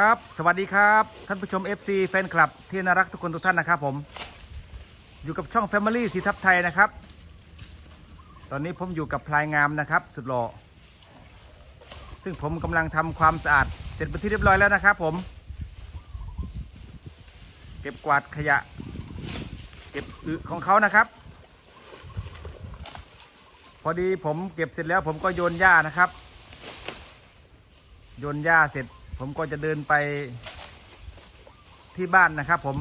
ครับ สวัสดีครับ ท่านผู้ชม FC แฟนคลับ ที่น่ารักทุกคนทุกท่านนะครับผม อยู่กับช่อง Family สีทับไทยนะครับ ตอนนี้ผมอยู่กับพลายงามนะครับ สุดหล่อซึ่งผมกำลังทำความสะอาด เสร็จเป็นที่เรียบร้อยแล้วนะครับผม เก็บกวาดขยะ เก็บอึของเขานะครับ พอดีผมเก็บเสร็จแล้วผมก็โยนหญ้านะครับ โยนหญ้าเสร็จ ผมก็จะเดินไปที่บ้านนะครับ ผม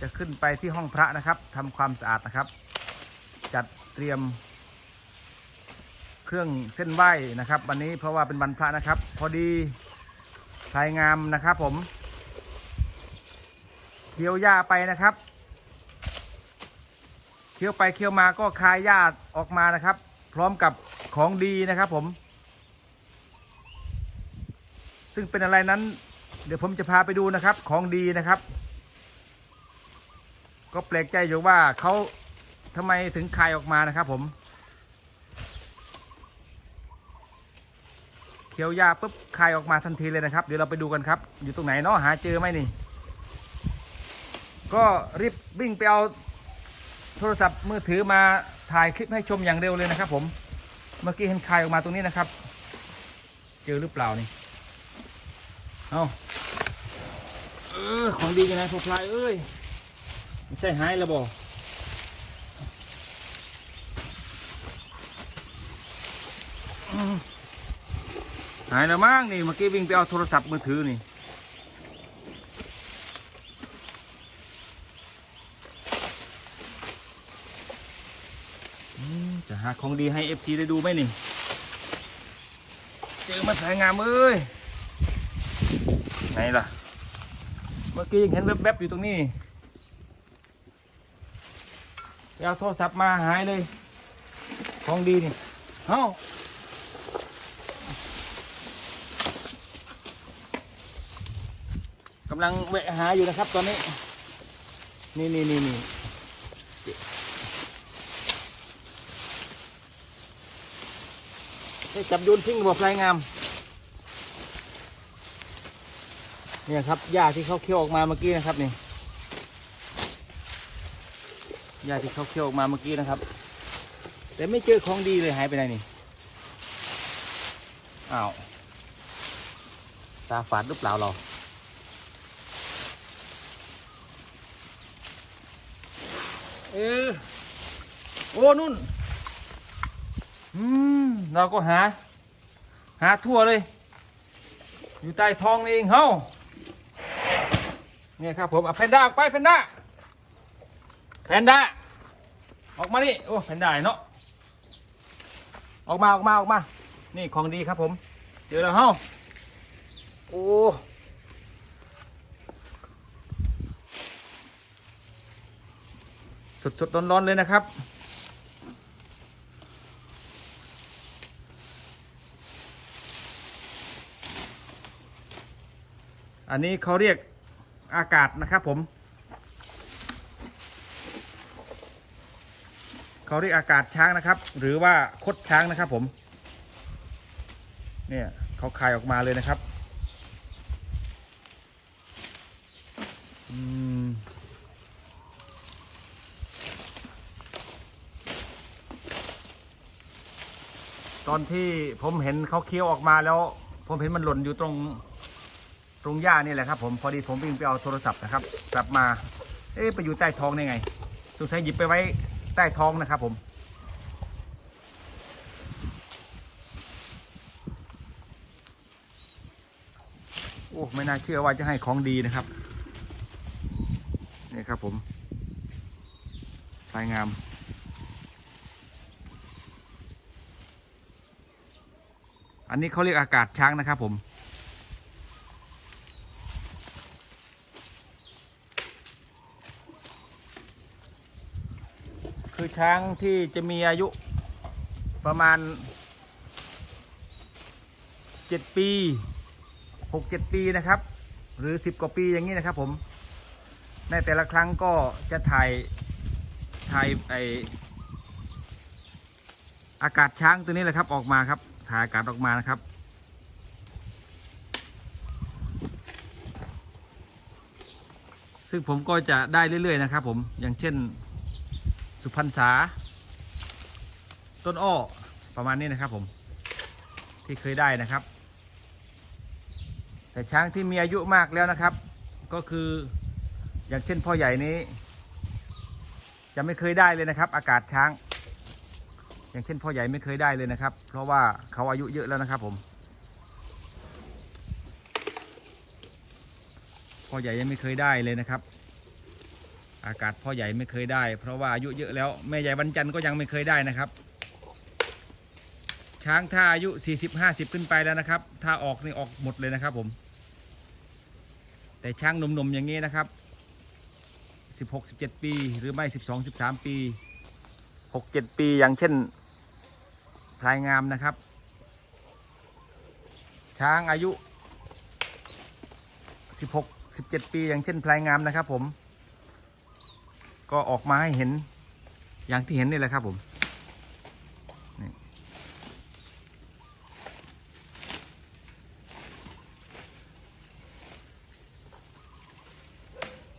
จะขึ้นไปที่ห้องพระนะครับทำความสะอาดนะครับ จัดเตรียม เครื่องเส้นไหว้นะครับ วันนี้เพราะว่าเป็นวันพระนะครับ พอดีพลายงามนะครับ ผมเคี้ยวหญ้าไปนะครับเคี้ยวไปเคี้ยวมาก็คายหญ้าออกมานะครับ พร้อมกับของดีนะครับ ผม ซึ่งเป็นอะไรนั้น เดี๋ยวผมจะพาไปดูนะครับของดีนะครับ ก็แปลกใจอยู่ว่าเขาทำไมถึงคายออกมานะครับผมเคี้ยวหญ้าปุ๊บคายออกมาทันทีเลยนะครับ เดี๋ยวเราไปดูกันครับ อยู่ตรงไหนเนาะหาเจอไหมนี่ ก็รีบวิ่งไปเอาโทรศัพท์มือถือมาถ่ายคลิปให้ชมอย่างเร็วเลยนะครับผม เมื่อกี้เห็นคายออกมาตรงนี้นะครับ เจอหรือเปล่านี่ เอาเออของดีกันนะพวกพลายเอ้ยไม่ใช่หายแล้วบอมหายแล้วมั้งนี่เมื่อกี้วิ่งไปเอาโทรศัพท์มือถือนี่จะหาของดีให้ FC ได้ดูไหมนี่ เจอมาสายงามเอ้ย นล่ะ เมื่อกี้ยังเห็นแวบๆอยู่ตรงนี้เอาโทรศัพท์มาหายเลย ของดีนี่เฮ้ากำลังแวะหาอยู่นะครับตอนนี้ นี่นี่นี่นี่จับโยนทิ้งบอกลายงาม เนี่ยครับหญ้าที่เขาเคี่ยวออกมาเมื่อกี้นะครับนี่หญ้าที่เขาเคี่ยวออกมาเมื่อกี้นะครับ แต่ไม่เจอของดีเลยหายไปไหนนี่อ้าวตาฝาดหรือเปล่าเราเออโอ้นุ่นอืมเราก็หา หาทั่วเลย อยู่ใต้ท้องนี่เองเฮ้า เนี่ยครับผมเอาแพนด้าออกไปแพนด้าแพนด้าออกมานี่โอ้แพนด้าเนาะออกมาออกมาออกมา นี่ของดีครับผมเจอแล้วเฮ้าโอ้สดสดร้อนๆเลยนะครับอันนี้เขาเรียก อากาศนะครับผม เขาเรียกอากาศช้างนะครับ หรือว่าคดช้างนะครับผม เนี่ยเขาคายออกมาเลยนะครับอตอนที่ผมเห็นเขาเคี้ยวออกมาแล้ว ผมเห็นมันหล่นอยู่ตรง ตรงหญ้านี่แหละครับผมพอดีผมวิ่งไปเอาโทรศัพท์นะครับ กลับมาเอ๊ะไปอยู่ใต้ท้องได้ไงสงสัยหยิบไปไว้ใต้ท้องนะครับผม โอ้ไม่น่าเชื่อว่าจะให้ของดีนะครับนี่ครับผมสายงามอันนี้เขาเรียกอากาศช้างนะครับผม ช้างที่จะมีอายุประมาณเจ็ดปีหกเจ็ดปีนะครับ หรือสิบกว่าปีอย่างนี้นะครับผมในแต่ละครั้งก็จะถ่ายถ่ายไออากาศช้างตัวนี้แหละครับออกมาครับถ่ายอากาศออกมานะครับ ซึ่งผมก็จะได้เรื่อย ๆ นะครับผมอย่างเช่น สุพรรณษา ต้นอ้อประมาณนี้นะครับผมที่เคยได้นะครับ แต่ช้างที่มีอายุมากแล้วนะครับ ก็คืออย่างเช่นพ่อใหญ่นี้ จะไม่เคยได้เลยนะครับ อากาศช้าง อย่างเช่นพ่อใหญ่ไม่เคยได้เลยนะครับ เพราะว่าเขาอายุเยอะแล้วนะครับผมพ่อใหญ่ยังไม่เคยได้เลยนะครับ อากาศพ่อใหญ่ไม่เคยได้ เพราะว่าอายุเยอะแล้วแม่ใหญ่วันจันทร์ก็ยังไม่เคยได้นะครับ ช้างถ้าอายุ 40-50 ขึ้นไปแล้วนะครับ ถ้าออกนี่ออกหมดเลยนะครับผม แต่ช้างหนุ่มๆอย่างนี้นะครับ 16-17 ปีหรือไม่ 12-13 ปี 6-7 ปีอย่างเช่นพลายงามนะครับ ช้างอายุ 16 17 ปีอย่างเช่นพลายงามนะครับผม ก็ออกมาให้เห็นอย่างที่เห็นนี่แหละครับผม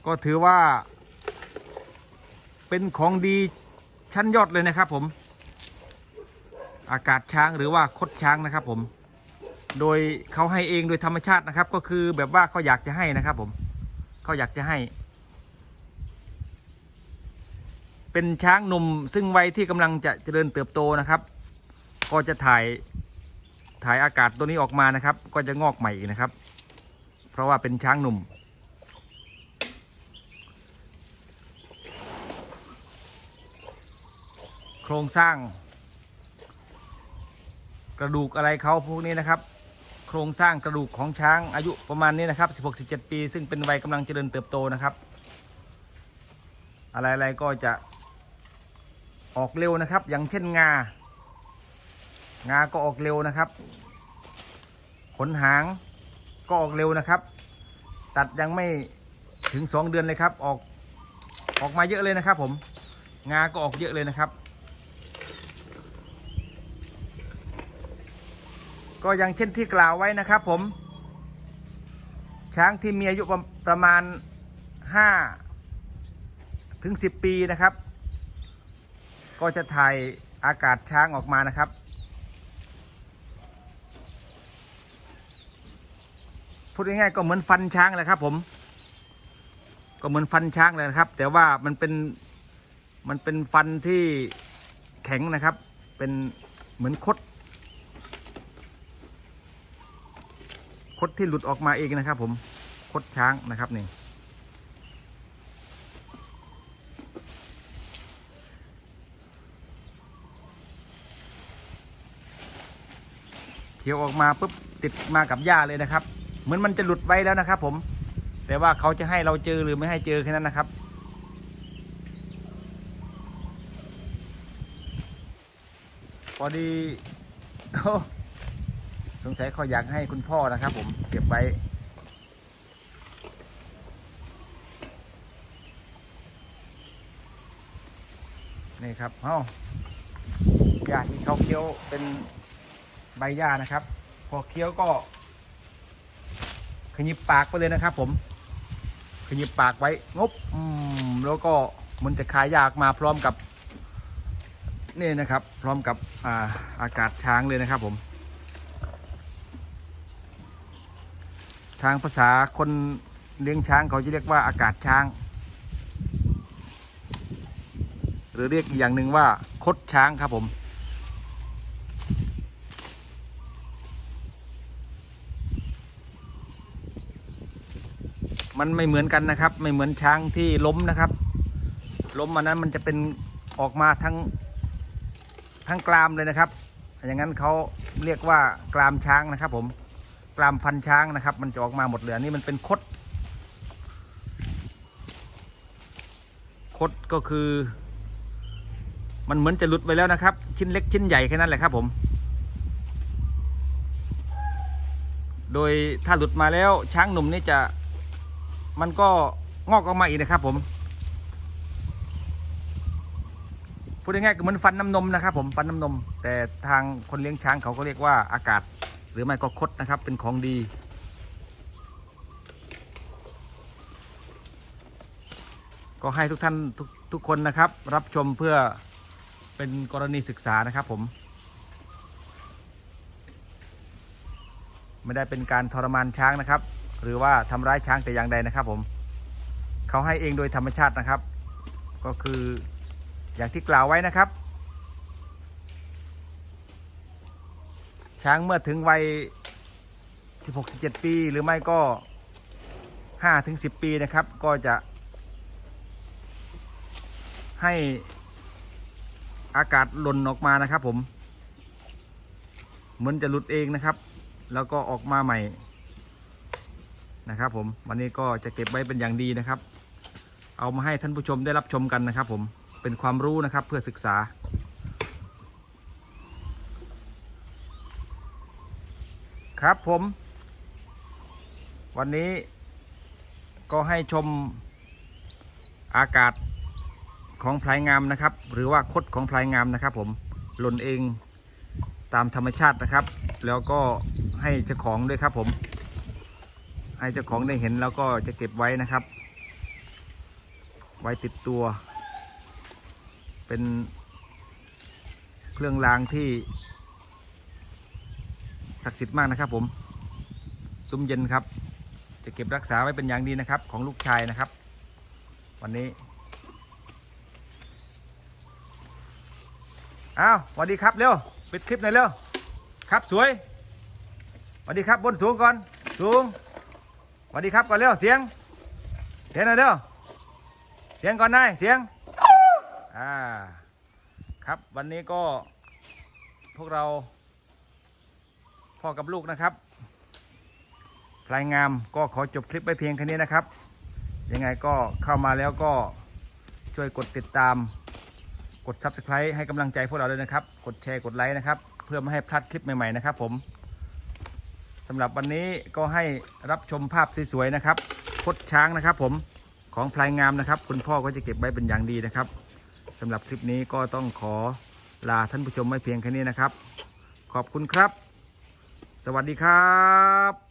ก็ถือว่า เป็นของดีชั้นยอดเลยนะครับผม อากาศช้างหรือว่าคดช้างนะครับผม โดยเขาให้เองโดยธรรมชาตินะครับ ก็คือแบบว่าเขาอยากจะให้นะครับผมเขาอยากจะให้ เป็นช้างหนุ่ม ซึ่งวัยที่กำลังจะเจริญเติบโตนะครับ ก็จะถ่ายถ่ายอากาศตัวนี้ออกมานะครับ ก็จะงอกใหม่อีกนะครับ เพราะว่าเป็นช้างหนุ่ม โครงสร้าง กระดูกอะไรเขาพวกนี้นะครับ โครงสร้างกระดูกของช้างอายุประมาณนี้นะครับ 16-17 ปี ซึ่งเป็นวัยกำลังเจริญเติบโตนะครับ อะไรๆก็จะ ออกเร็วนะครับ อย่างเช่นงา งาก็ออกเร็วนะครับ ขนหางก็ออกเร็วนะครับ ตัดยังไม่ถึง 2 เดือนเลยครับ ออกออกมาเยอะเลยนะครับ ผม งาก็ออกเยอะเลยนะครับ ก็อย่างเช่นที่กล่าวไว้นะครับผม ช้างที่มีอายุประประมาณ5ถึง 10 ปีนะครับ ก็จะถ่ายอากาศช้างออกมานะครับ พูดง่ายๆก็เหมือนฟันช้างแหละครับ ผม ก็เหมือนฟันช้างเลยนะครับ แต่ว่ามันเป็นมันเป็นฟันที่แข็งนะครับ เป็นเหมือนคด คดที่หลุดออกมาเองนะครับ ผมคดช้างนะครับนี่ เขียวออกมาปุ๊บติดมากับหญ้าเลยนะครับ เหมือนมันจะหลุดไว้แล้วนะครับ ผม แต่ว่าเขาจะให้เราเจอหรือไม่ให้เจอแค่นั้นนะครับ พอดีโอ้สงสัยเขาอยากให้คุณพ่อนะครับ ผมเก็บไว้นี่ครับเอ้าหญ้าที่เขาเคี้ยวเป็น ใบหญ้านะครับ พอเคี้ยวก็ ขยิบปากไปเลยนะครับ ผม ขยิบปากไว้งบอืมแล้วก็มันจะคายยากมาพร้อมกับนี่นะครับ พร้อมกับอ่าอากาศช้างเลยนะครับ ผม ทางภาษาคนเลี้ยงช้างเขาจะเรียกว่าอากาศช้าง หรือเรียกอีกอย่างหนึ่งว่าคดช้างครับผม มันไม่เหมือนกันนะครับ ไม่เหมือนช้างที่ล้มนะครับ ล้มอันนั้นมันจะเป็นออกมาทั้งทั้งกรามเลยนะครับ อย่างนั้นเขาเรียกว่ากรามช้างนะครับ ผมกรามฟันช้างนะครับ มันจะออกมาหมดเลยนนี้มันเป็นคด คดก็คือ มันเหมือนจะหลุดไปแล้วนะครับ ชิ้นเล็กชิ้นใหญ่แค่นั้นแหละครับผมโดยถ้าหลุดมาแล้วช้างหนุ่มนี่จะ มันก็งอกออกมาอีกนะครับผมพูดง่ายๆก็เหมือนฟันน้ำนมนะครับผมฟันน้ำนม แต่ทางคนเลี้ยงช้างเขาก็เรียกว่าอากาศ หรือไม่ก็คดนะครับเป็นของดี ก็ให้ทุกท่านทุกทุกคนนะครับ รับชมเพื่อเป็นกรณีศึกษานะครับผม ไม่ได้เป็นการทรมานช้างนะครับ หรือว่าทำร้ายช้างแต่อย่างใดนะครับผมเขาให้เองโดยธรรมชาตินะครับ ก็คืออย่างที่กล่าวไว้นะครับ ช้างเมื่อถึงวัย 16-17 ปี หรือไม่ก็ 5-10 ปีนะครับ ก็จะ ให้อากาศหล่นออกมานะครับผม เหมือนจะหลุดเองนะครับ แล้วก็ออกมาใหม่ นะครับ ผมวันนี้ก็จะเก็บไว้เป็นอย่างดีนะครับ เอามาให้ท่านผู้ชมได้รับชมกันนะครับ ผมเป็นความรู้นะครับเพื่อศึกษา ครับผม วันนี้ก็ให้ชมอากาศของพลายงามนะครับ หรือว่าคดของพลายงามนะครับ ผมหล่นเองตามธรรมชาตินะครับ แล้วก็ให้เจ้าของด้วยครับผม ให้เจ้าของได้เห็นแล้วก็จะเก็บไว้นะครับ ไว้ติดตัว เป็นเครื่องรางที่ศักดิ์สิทธิ์มากนะครับผม ซุ้มเย็นครับ จะเก็บรักษาไว้เป็นอย่างดีนะครับ ของลูกชายนะครับ วันนี้อ้าวสวัสดีครับเร็วปิดคลิปหน่อยเร็วครับสวยสวัสดีครับบนสูงก่อนสูง สวัสดีครับก่อนเร็วเสียงเสียงหน่อยเร็วเสียงก่อนนายเสียงอ่าครับวันนี้ก็พวกเราพ่อกับลูกนะครับพลายงามก็ขอจบคลิปไว้เพียงแค่นี้นะครับ ยังไงก็เข้ามาแล้วก็ช่วยกดติดตาม กด Subscribe ให้กำลังใจพวกเราด้วยนะครับ กดแชร์กดไลค์นะครับ เพื่อไม่ให้พลาดคลิปใหม่ๆนะครับผมำหรับวันนี้ก็ให้รับชมภาพสวยๆนะครับคดช้างนะครับ ผมของพลายงามนะครับ คุณพ่อก็จะเก็บไว้เป็นอย่างดีนะครับสำหรับคลิปนี้ก็ต้องขอลาท่านผู้ชมไว้เพียงแค่นี้นะครับ ขอบคุณครับ สวัสดีครับ